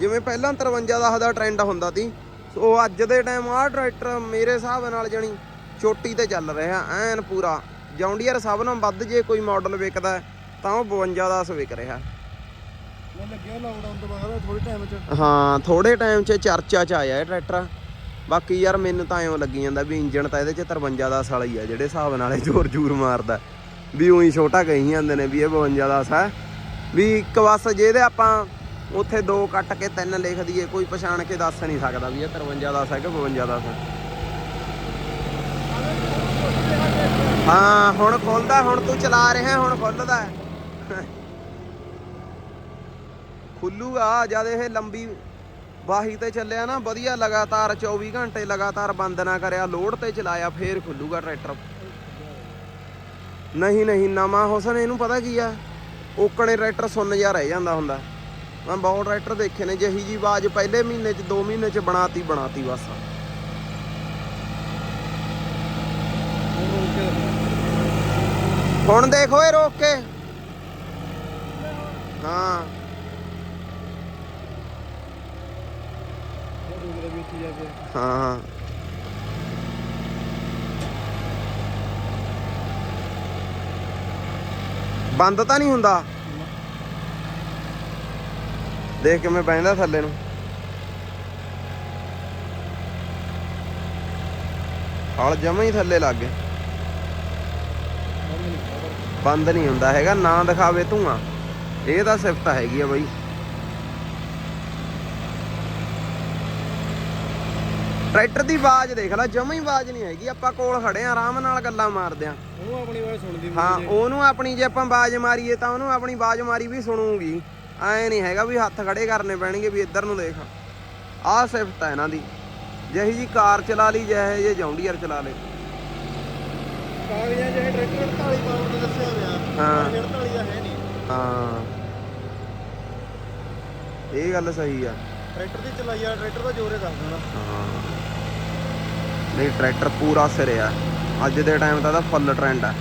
ਜਿਵੇਂ ਪਹਿਲਾਂ 53 ਦਾ ਦਾ ਟ੍ਰੈਂਡ ਹੁੰਦਾ ਸੀ। ਸੋ ਅੱਜ ਦੇ ਟਾਈਮ ਆਹ ਟਰੈਕਟਰ ਮੇਰੇ ਹਿਸਾਬ ਨਾਲ ਜਣੀ ਚੋਟੀ ਤੇ ਚੱਲ ਰਿਹਾ ਐਨ ਪੂਰਾ। ਜੌਂਡੀਅਰ ਸਭ ਨਾਲੋਂ ਵੱਧ ਜੇ ਕੋਈ ਮਾਡਲ ਵਿਕਦਾ ਤਾਂ ਉਹ 52 ਦਾ ਵਿਕ ਰਿਹਾ। ਮੈਂ ਲੱਗਿਆ ਲਾਕਡਾਊਨ ਤੋਂ ਬਾਅਦ ਥੋੜੇ ਟਾਈਮ ਚ। ਹਾਂ ਥੋੜੇ ਟਾਈਮ 'ਚ ਚਰਚਾ 'ਚ ਆਇਆ ਇਹ ਟਰੈਕਟਰ ਬਾਕੀ ਯਾਰ ਮੈਨੂੰ ਤਾਂ ਐਂ ਲੱਗੀ ਜਾਂਦਾ ਵੀ ਇੰਜਣ ਤਾਂ ਇਹਦੇ 'ਚ 53 ਦਾ ਸਾਲ ਹੀ ਆ ਜਿਹੜੇ ਹਿਸਾਬ ਨਾਲ ਇਹ ਜ਼ੋਰ ਜ਼ੂਰ ਮਾਰਦਾ। ਵੀ ਉਹੀ ਛੋਟਾ ਕਹੀ ਜਾਂਦੇ ਨੇ ਵੀ ਇਹ 52 ਦਾ ਹੈ ਵੀ ਇੱਕ ਬਸ ਜਿਹਦੇ ਆਪਾਂ ਉੱਥੇ ਦੋ ਕੱਟ ਕੇ ਤਿੰਨ ਲਿਖ ਦਈਏ, ਕੋਈ ਪਛਾਣ ਕੇ ਦੱਸ ਨਹੀਂ ਸਕਦਾ ਵੀ ਇਹ 53 ਦਾ ਹੈ ਕਿ 52 ਦਾ ਹੈ। ਹਾਂ, ਹੁਣ ਖੁੱਲਦਾ, ਹੁਣ ਤੂੰ ਚਲਾ ਰਿਹਾ, ਹੁਣ ਖੁੱਲਦਾ ਖੁੱਲੂਗਾ, ਜਦ ਇਹ ਲੰਬੀ ਵਾਹੀ ਤੇ ਚੱਲਿਆ ਨਾ, ਵਧੀਆ ਲਗਾਤਾਰ 24 ਘੰਟੇ ਲਗਾਤਾਰ ਬੰਦ ਨਾ ਕਰਿਆ, ਲੋਡ ਤੇ ਚਲਾਇਆ, ਫੇਰ ਖੁੱਲੂਗਾ ਟਰੈਕਟਰ। ਨਹੀਂ ਨਹੀਂ, ਨਵਾਂ ਹੁਸਨ, ਇਹਨੂੰ ਪਤਾ ਕੀ ਆ? ਓਕਣੇ ਟਰੈਕਟਰ ਸੁੰਨ ਜਾ ਰਹਿ ਜਾਂਦਾ ਹੁੰਦਾ। ਮੈਂ ਬਹੁਤ ਟਰੈਕਟਰ ਦੇਖੇ ਨੇ, ਜਿਹੀ ਜੀ ਆਵਾਜ਼ ਪਹਿਲੇ ਮਹੀਨੇ ਚ 2 ਮਹੀਨੇ ਚ ਬਣਾਤੀ ਬਣਾਤੀ ਬਸ। ਹੁਣ ਦੇਖੋ ਇਹ ਰੋਕ ਹਾਂ। ਕੇ ਹਾਂ ਹਾਂ। ਬੰਦ ਤਾਂ ਨਹੀਂ ਹੁੰਦਾ? ਦੇਖ ਕਿਵੇਂ ਬੈਂਦਾ ਥੱਲੇ ਨੂੰ। ਹਲ ਜਮਾ ਹੀ ਥੱਲੇ ਲੱਗ ਗਏ। ਬੰਦ ਨਹੀਂ ਹੁੰਦਾ ਹੈਗਾ ਨਾ ਦਿਖਾਵੇ ਧੂਆਂ। ਇਹ ਤਾਂ ਸਿਫਤ ਹੈਗੀ ਆ ਬਾਈ। ਟਰੈਕਟਰ ਦੀ ਆਵਾਜ਼ ਦੇਖ ਲੈ ਜਮਾ ਹੀ ਆਵਾਜ਼ ਨਹੀਂ ਹੈਗੀ। ਆਪਾਂ ਕੋਲ ਖੜੇ ਆ ਆਰਾਮ ਨਾਲ ਗੱਲਾਂ ਮਾਰਦੇ ਆ। ਉਹਨੂੰ ਆਪਣੀ ਵਾਰ ਸੁਣਦੀ ਹਾਂ। ਉਹਨੂੰ ਆਪਣੀ ਜੇ ਆਪਾਂ ਆਵਾਜ਼ ਮਾਰੀਏ ਤਾਂ ਉਹਨੂੰ ਆਪਣੀ ਆਵਾਜ਼ ਮਾਰੀ ਵੀ ਸੁਣੂਗੀ। ਐ ਨਹੀਂ ਹੈਗਾ ਵੀ ਹੱਥ ਖੜੇ ਕਰਨੇ ਪੈਣਗੇ ਵੀ ਇੱਧਰ ਨੂੰ ਦੇਖ। ਆਹ ਸਿਫਤ ਹੈ ਇਹਨਾਂ ਦੀ। ਜਿਹੀ ਜੀ ਕਾਰ ਚਲਾ ਲਈ ਜਿਹੇ ਜੇ ਜੌਂਡੀਅਰ ਚਲਾ ਲੇ ਕਾਗਜ਼ਾਂ ਜਿਹੜੇ ਟਰੈਕਟਰ 48 ਪਾਵਰ ਦਾ ਦੱਸਿਆ ਹੋਇਆ। ਹਾਂ। 48 ਦਾ ਹੈ ਨਹੀਂ। ਹਾਂ। ਇਹ ਗੱਲ ਸਹੀ ਆ। ਟਰੈਕਟਰ ਦੀ ਚਲਾਈ ਆ ਟਰੈਕਟਰ ਦਾ ਜ਼ੋਰੇ ਦੱਸ ਦੇਣਾ। ਹਾਂ। ਨਹੀਂ ਟਰੈਕਟਰ ਪੂਰਾ ਸਿਰੇ ਆ ਅੱਜ ਦੇ ਟਾਈਮ ਦਾ ਤਾਂ ਫੁੱਲ ਟ੍ਰੈਂਡ ਆ।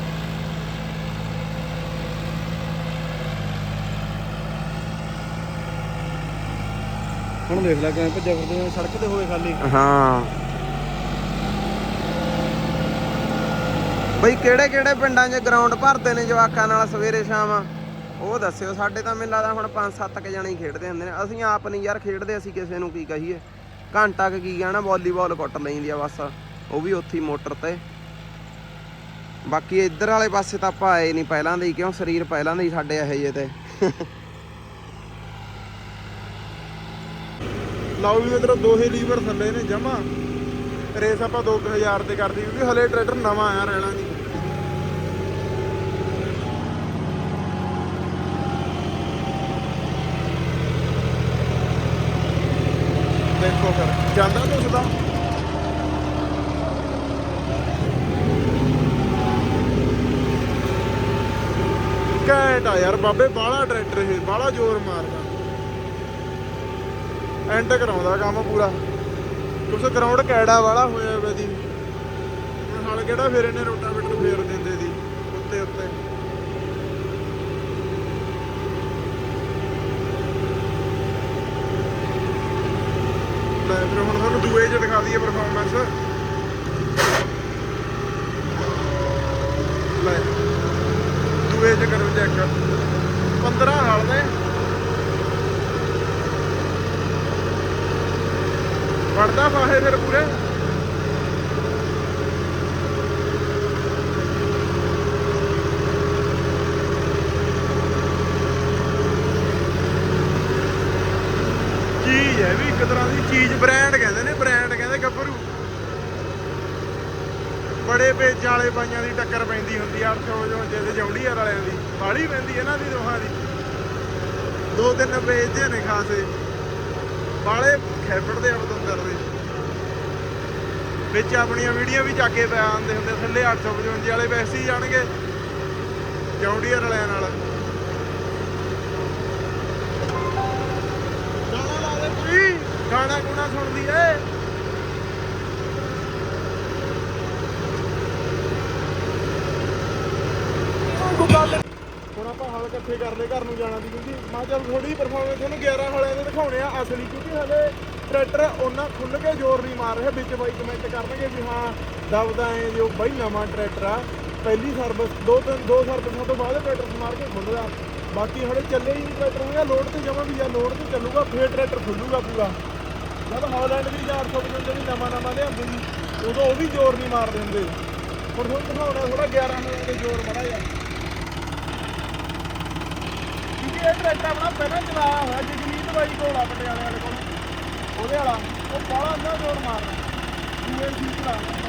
ਹੁਣ ਦੇਖ ਲੈ ਕਿਵੇਂ ਭੱਜਿਆ ਫਿਰਦੇ ਨੇ ਸੜਕ ਤੇ ਹੋਏ ਖਾਲੀ। ਹਾਂ। ਬਈ ਕਿਹੜੇ ਕਿਹੜੇ ਪਿੰਡਾਂ 'ਚ ਗਰਾਊਂਡ ਭਰਦੇ ਨੇ ਜਵਾਕਾਂ ਨਾਲ ਸਵੇਰੇ ਸ਼ਾਮ? ਉਹ ਦੱਸਿਓ, ਸਾਡੇ ਤਾਂ ਮੈਨੂੰ ਲੱਗਦਾ ਹੁਣ 5-7 ਕ ਜਣੇ ਖੇਡਦੇ ਹੁੰਦੇ ਨੇ। ਅਸੀਂ ਆਪ ਨਹੀਂ ਯਾਰ ਖੇਡਦੇ, ਅਸੀਂ ਕਿਸੇ ਨੂੰ ਕੀ ਕਹੀਏ? ਘੰਟਾ ਕੁ ਕੀ ਕਹਿਣਾ, ਵਾਲੀਬਾਲ ਕੁੱਟ ਲੈਂਦੀ ਆ ਬਸ। ਉਹ ਵੀ ਉੱਥੇ ਮੋਟਰ ਤੇ। ਬਾਕੀ ਇੱਧਰ ਵਾਲੇ ਪਾਸੇ ਤਾਂ ਆਪਾਂ ਆਏ ਨਹੀਂ, ਪਹਿਲਾਂ ਦੇ ਹੀ, ਕਿਉਂ? ਸਰੀਰ ਪਹਿਲਾਂ ਦੇ ਹੀ ਸਾਡੇ ਇਹੋ ਜਿਹੇ ਤੇ। ਲਾਓ ਵੀ ਇਧਰ ਦੋਹੇ ਲੀਵਰ ਥੱਲੇ ਨੇ ਜਮਾ। ਰੇਸ ਆਪਾਂ 2000 ਤੇ ਕਰਦੀ ਕਿਉਂਕਿ ਹਲੇ ਟਰੈਕਟਰ ਨਵਾਂ ਆਇਆ, ਰਹਿਣਾ ਨਹੀਂ। ਦੇਖੋ ਫਿਰ, ਜਾਂਦਾ ਦੁਸਦਾ ਘੈਂਟ ਆ ਯਾਰ, ਬਾਬੇ, ਬਾਹਲਾ ਟਰੈਕਟਰ ਇਹ, ਬਾਹਲਾ ਜ਼ੋਰ ਮਾਰਦਾ। ਐਂਡ ਕਰਾਉਂਦਾ ਕੰਮ ਪੂਰਾ। ਕਿਉਂਕਿ ਗਰਾਊਂਡ ਕੈੜਾ ਵਾਲਾ ਹੋਇਆ ਵੇ ਦੀ। ਹੁਣ ਹਲ ਕਿਹੜਾ ਫੇਰ ਇਹਨੇ ਰੋਟਾਵੇਟਰ ਫੇਰ ਦਿੰਦੇ ਦੀ, ਉੱਤੇ ਉੱਤੇ। ਲੈ ਫਿਰ ਹੁਣ ਤੁਹਾਨੂੰ ਦੂਏ ਚ ਦਿਖਾ ਦਈਏ ਪਰਫਾਰਮੈਂਸ ਲੈ, ਦੂਏ ਚ ਕਰੋ ਚੈੱਕ 15 ਹਾਲ ਨੇ। ਵੜਦਾ ਫਾਹੇ ਫਿਰ ਪੂਰੇ। ਚੀਜ਼ ਹੈ ਵੀ ਇੱਕ ਤਰ੍ਹਾਂ ਦੀ ਚੀਜ਼ ਬ੍ਰਾਂਡ ਕਹਿੰਦੇ ਨੇ ਬ੍ਰਾਂਡ ਕਹਿੰਦੇ ਗੱਭਰੂ। ਬੜੇ ਪੇਜਾਂ ਵਾਲੇ ਬਾਈਆਂ ਦੀ ਟੱਕਰ ਪੈਂਦੀ ਹੁੰਦੀ ਆ 800 ਜੋ ਜਿਹਦੇ ਜੌਂਡੀਆਰ ਵਾਲਿਆਂ ਦੀ ਬਾੜੀ ਪੈਂਦੀ ਇਹਨਾਂ ਦੀ ਦੋਹਾਂ ਦੀ। ਦੋ ਤਿੰਨ ਪੇਜ ਨੇ ਖਾਸੇ। ਬਾਲੇ ਖੈਪੜਦੇ ਆ ਬਤੰਦਰ ਦੇ ਵਿੱਚ ਆਪਣੀਆਂ ਵੀਡੀਓ ਵੀ ਚੱਕ ਪੈ ਆਉਂਦੇ ਹੁੰਦੇ, ਥੱਲੇ 855 ਵਾਲੇ ਵੈਸੇ ਹੀ ਜਾਣਗੇ ਜੌਂਡੀਆਰ ਵਾਲਿਆਂ ਨਾਲ। ਗਾਣਾ ਲਾ ਦੇ ਕੋਈ ਗਾਣਾ ਗੁਣਾ ਸੁਣਦੀ ਏ। ਹੁਣ ਆਪਾਂ ਹਲ ਇਕੱਠੇ ਕਰ ਲਏ ਘਰ ਨੂੰ ਜਾਣਾ ਦੀ ਕਿਉਂਕਿ ਮੈਂ ਚੱਲ ਥੋੜੀ ਪਰਫਾਰਮੈਂਸ ਤੁਹਾਨੂੰ 11 ਵਾਲਿਆਂ ਦੇ ਦਿਖਾਉਣੇ ਆ, ਅਸਲੀ ਕਿਉਂਕਿ ਹਲੇ ਟਰੈਕਟਰ ਉਹਨਾਂ ਖੁੱਲ ਕੇ ਜ਼ੋਰ ਨਹੀਂ ਮਾਰ ਰਿਹਾ, ਵਿੱਚ ਬਾਈ ਕਮੈਂਟ ਕਰਨਗੇ ਵੀ ਹਾਂ, ਦਬਦਾ ਐ ਜੋ ਬਾਈ ਨਵਾਂ ਟਰੈਕਟਰ ਆ। ਪਹਿਲੀ ਸਰਵਿਸ ਦੋ ਤਿੰਨ, ਦੋ ਸਰਵਿਸਾਂ ਤੋਂ ਬਾਅਦ ਟਰੈਕਟਰ ਮਾਰ ਕੇ ਖੁੱਲਦਾ ਬਾਕੀ ਹਲੇ ਚੱਲੇ ਹੀ ਟਰੈਕਟਰ ਹੋਇਆ ਲੋਡ ਤੇ ਜਮਾ ਵੀ ਆ ਲੋਡ ਤੇ ਚੱਲੂਗਾ, ਫੇਰ ਟਰੈਕਟਰ ਖੁੱਲੂਗਾ ਪੂਰਾ। ਜਦ ਹਾਲੈਂਡ ਵੀ 455 ਵੀ ਨਵਾਂ ਨਵਾਂ ਲਿਆਂਦੇ ਸੀ, ਉਦੋਂ ਉਹ ਵੀ ਜ਼ੋਰ ਨਹੀਂ ਮਾਰਦੇ ਹੁੰਦੇ ਹੁਣ ਤੁਹਾਨੂੰ ਦਿਖਾਉਣਾ ਥੋੜਾ 11 ਮਿੰਟ ਦੇ ਜ਼ੋਰ ਮੜਾ ਜਾ ਕਿਉਂਕਿ ਇਹ ਟਰੈਕਟਰ ਆਪਣਾ ਪਹਿਲਾਂ ਚਲਾਇਆ ਹੋਇਆ ਜਗਨੀਤ ਬਾਈ ਕੋਲ ਆ, ਪਟਿਆਲੇ ਵਾਲੇ ਕੋਲ। ਉਹਦੇ ਵਾਲਾ ਉਹ ਬਾਹਲਾ ਅੰਨਾ ਜ਼ੋਰ ਮਾਰਦਾ। ਦੂਏ ਸੀ ਚਲਾਉਂਦਾ